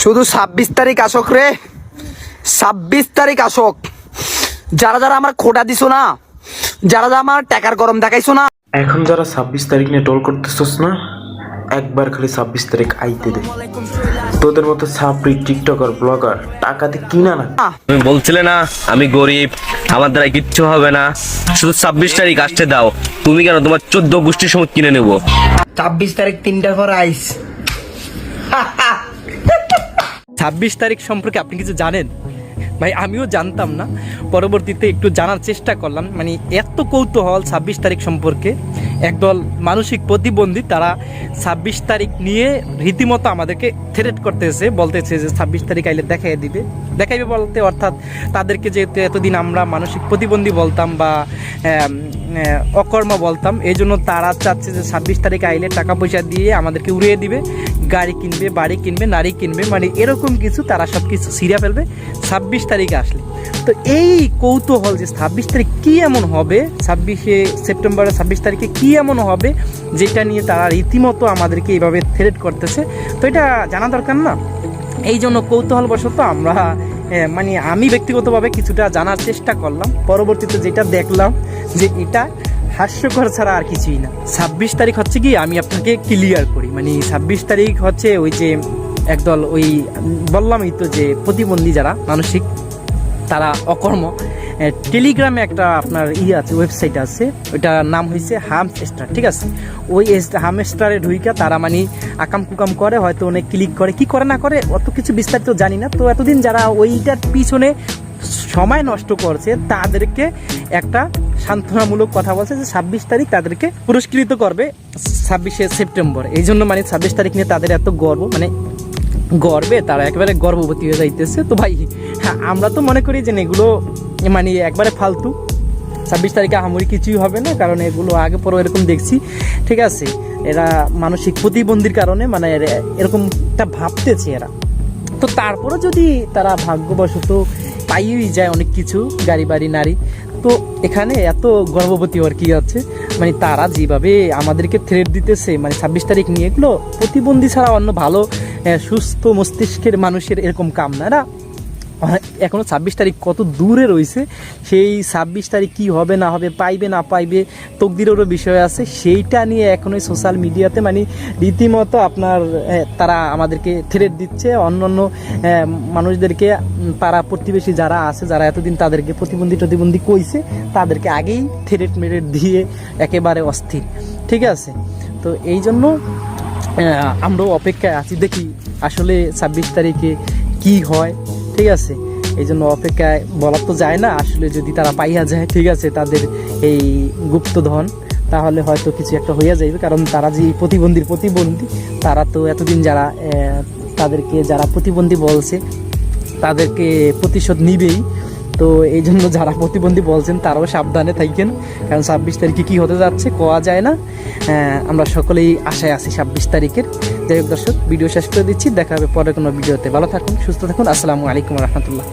শুধু ছাব্বিশ তারিখ আসক রে। ছাব্বিশ তারিখ আসক। যারা যারা আমার খোটা দিছো না যারা যারা আমার টাকার গরম দেখাইছো না। এখন যারা ছাব্বিশ তারিখ নিয়ে টোল করতেছস না একবার খালি ছাব্বিশ তারিখ আইতে দে। তোদের মতো ছাপড়ি টিকটকার ব্লগার টাকাতে কিনা না। তুমি বলছিলে না আমি গরিব আমার দ্বারা কিচ্ছু হবে না। শুধু ছাব্বিশ তারিখ আসতে দাও। তুমি কেন তোমার চোদ্দ গোষ্ঠীর সময় কিনে নেব? ছাব্বিশ তারিখ তিনটার পর আইস। ছাব্বিশ তারিখ সম্পর্কে আপনি কিছু জানেন? ভাই, আমিও জানতাম না। পরবর্তীতে একটু জানার চেষ্টা করলাম। মানে এত কৌতূহল ছাব্বিশ তারিখ সম্পর্কে। একদল মানসিক প্রতিবন্ধী, তারা ছাব্বিশ তারিখ নিয়ে রীতিমতো আমাদেরকে থ্রেট করতেছে, বলতেছে যে ছাব্বিশ তারিখ আইলে দেখাই দিবে। দেখাইবে বলতে অর্থাৎ তাদেরকে যেহেতু এতদিন আমরা মানসিক প্রতিবন্ধী বলতাম বা অকর্ম বলতাম এই জন্য তারা চাচ্ছে যে ছাব্বিশ তারিখ আইলে টাকা পয়সা দিয়ে আমাদেরকে উড়িয়ে দিবে। গাড়ি কিনবে, বাড়ি কিনবে, নারী কিনবে মানে এরকম কিছু তারা সব কিছু সিরিয়া ফেলবে। ছাব্বিশ তারিখে আসলে। তো এই কৌতূহল যে ছাব্বিশ তারিখ কী এমন হবে, ছাব্বিশে সেপ্টেম্বরের ছাব্বিশ তারিখে কী এমন হবে, যেটা নিয়ে তারা রীতিমতো আমাদেরকে এইভাবে থ্রেট করতেছে, তো এটা জানা দরকার না। এই জন্য কৌতূহলবশত আমরা মানে আমি ব্যক্তিগতভাবে কিছুটা জানার চেষ্টা করলাম। পরবর্তীতে যেটা দেখলাম যে এটা হাস্যকর ছাড়া আর কিছুই না। ছাব্বিশ তারিখ হচ্ছে কি, আমি আপনাকে ক্লিয়ার করি। মানে ছাব্বিশ তারিখ হচ্ছে ওই যে একদল ওই বললামই তো যে প্রতিবন্ধী যারা, মানসিক, তারা অকর্ম। টেলিগ্রামে একটা আপনার ই আছে ওয়েবসাইট আছে, ওইটার নাম হয়েছে হাম স্টার ঠিক আছে? ওই হাম স্টারে ঢুইকা তারা মানে আকাম কুকাম করে, হয়তো অনেক ক্লিক করে। কি করে না করে, অত কিছু বিস্তারিত জানি না। তো এতদিন যারা ওইটার পিছনে সময় নষ্ট করছে, তাদেরকে একটা সান্ত্বনামূলক কথা বলছে যে ছাব্বিশ তারিখ তাদেরকে পুরস্কৃত করবে ছাব্বিশে সেপ্টেম্বর। এই জন্য মানে ছাব্বিশ তারিখ নিয়ে তাদের এত গর্ব মানে গর্বে, তারা একেবারে গর্ভবতী হয়ে যাইতেছে। তো ভাই হ্যাঁ আমরা তো মনে করি যে এগুলো মানে একবারে ফালতু। ছাব্বিশ তারিখে আহামরি কিছুই হবে না, কারণ এগুলো আগে পরে এরকম দেখছি। ঠিক আছে, এরা মানসিক প্রতিবন্ধীর কারণে মানে এরকমটা ভাবতেছে এরা। তো তারপরে যদি তারা ভাগ্যবশত পাইয়েই যায় অনেক কিছু, গাড়ি, বাড়ি, নারী। তো এখানে এত গর্ভবতী আর কি আছে মানে তারা যেভাবে আমাদেরকে থ্রেট দিতেছে মানে ছাব্বিশ তারিখ নিয়ে এগুলো প্রতিবন্ধী ছাড়া অন্য ভালো সুস্থ মস্তিষ্কের মানুষের এরকম কাম না এরা এখনও ছাব্বিশ তারিখ কত দূরে রয়েছে, সেই ছাব্বিশ তারিখ কি হবে, না হবে, পাইবে, না পাইবে, তকদিরেরও বিষয় আছে। সেইটা নিয়ে এখনোই সোশ্যাল মিডিয়াতে মানে রীতিমতো আপনার তারা আমাদেরকে থ্রেট দিচ্ছে। অন্য অন্য মানুষদেরকে পাড়া প্রতিবেশী যারা আছে, যারা এতদিন তাদেরকে প্রতিবন্ধী প্রতিবন্ধী কইছে, তাদেরকে আগেই থ্রেট মেরেট দিয়ে একেবারে অস্থির। ঠিক আছে? তো এই জন্য আমরাও অপেক্ষায় আছি, দেখি আসলে ছাব্বিশ তারিখে কি হয়। ঠিক আছে? এই জন্য অপেক্ষায় বলা তো যায় না, আসলে যদি তারা পাইয়া যায়, ঠিক আছে, তাদের এই গুপ্তধন তাহলে হয়তো কিছু একটা হইয়া যাইবে, কারণ তারা যে প্রতিবন্ধীর প্রতিবন্ধী, তারা তো এতদিন যারা তাদেরকে যারা প্রতিবন্ধী বলছে, তাদেরকে প্রতিশোধ নিবেই। তো এই জন্য যারা প্রতিবন্ধী বলছেন, তারাও সাবধানে থাকেন। কারণ ছাব্বিশ তারিখে কী হতে যাচ্ছে কোয়া যায় না। আমরা সকলেই আশায় আছি ছাব্বিশ তারিখের। যাই হোক দর্শক ভিডিও শেষ করে দিচ্ছি। দেখা হবে পরে কোনো ভিডিওতে। ভালো থাকুন, সুস্থ থাকুন। আসসালামু আলাইকুম রহমতুল্লাহ।